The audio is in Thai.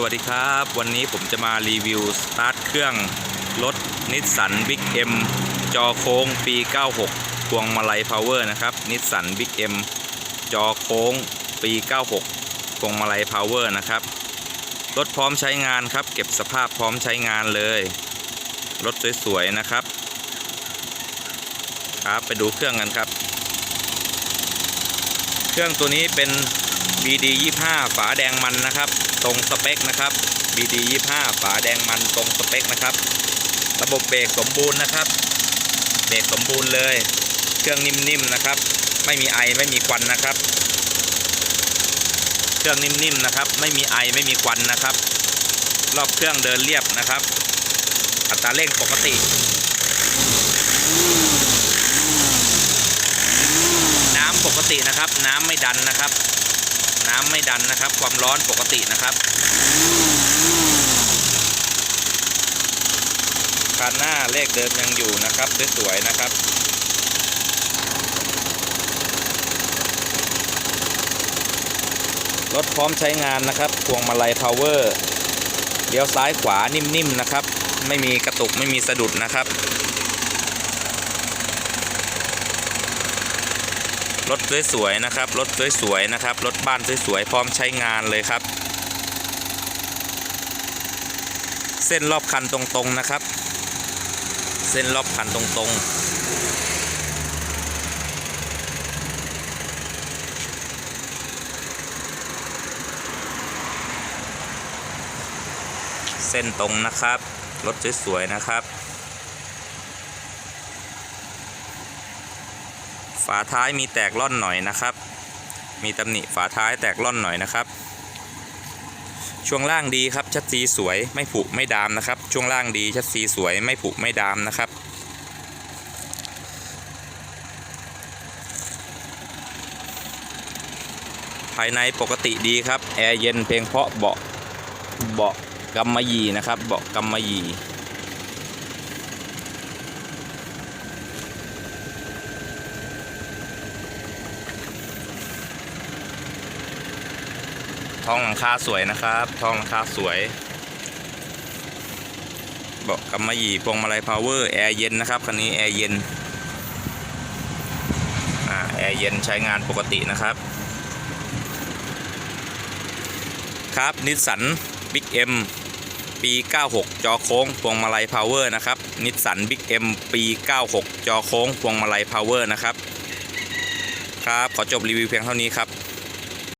สวัสดีครับ วันนี้ผมจะมารีวิว สตาร์ทเครื่อง รถนิสสันบิ๊กเอ็มจอโค้งปี 96 พวงมาลัยพาวเวอร์นะครับนิสสันบิ๊กเอ็มจอโค้งปี 96 พวงมาลัยพาวเวอร์นะครับ รถพร้อมใช้งานครับ เก็บสภาพพร้อมใช้งานเลย รถสวยๆนะครับ ครับไปดูเครื่องกันครับ เครื่องตัวนี้เป็น BD 25 ฝาแดงมันนะครับ ตรงสเปคนะครับ BD 25 ฝาแดงมันตรงสเปคนะครับ ระบบเบรกสมบูรณ์นะครับ เบรกสมบูรณ์เลย เครื่องนิ่มๆนะครับ ไม่มีไอไม่มีควันนะครับ เครื่องนิ่มๆนะครับ ไม่มีไอไม่มีควันนะครับ รอบเครื่องเดินเรียบนะครับ อัตราเร่งปกติน้ำปกตินะครับ น้ำไม่ดันนะครับ น้ำไม่ดันนะครับ ความร้อนปกตินะครับคันหน้าเลขเดิมยังอยู่นะครับสวยๆนะครับรถพร้อมใช้งานนะครับพวงมาลัยพาวเวอร์เลี้ยวซ้ายขวานิ่มๆนะครับ ไม่มีกระตุกไม่มีสะดุดนะครับ รถสวยๆนะครับ รถสวยๆนะครับ รถบ้านสวยๆพร้อมใช้งานเลยครับ เส้นรอบคันตรงๆนะครับ เส้นรอบคันตรงๆเส้นตรงนะครับ รถสวยๆนะครับ ฝาท้ายมีแตกล่อนหน่อยนะครับ มีตำหนิฝาท้ายแตกล่อนหน่อยนะครับ ช่วงล่างดีครับชัดซีสวยไม่ผุไม่ดามนะครับ ช่วงล่างดีชัดซีสวยไม่ผุไม่ดามนะครับภายในปกติดีครับ แอร์เย็นเพียงเพราะเบาะเบาะกำมะหยี่นะครับ เบาะกำมะหยี่ ท้องหลังคาสวยนะครับ ท้องหลังคาสวยเบาะกำมะหยี่พวงมาลัยพาวเวอร์แอร์เย็นนะครับคันนี้แอร์เย็นแอร์เย็นใช้งานปกตินะครับ ครับนิสสันบิ๊กเอ็มปี 96 จอโค้งพวงมาลัยพาวเวอร์นะครับนิสสันบิ๊กเอ็มปี 96 จอโค้งพวงมาลัยพาวเวอร์นะครับ ครับ ขอจบรีวิวเพียงเท่านี้ครับ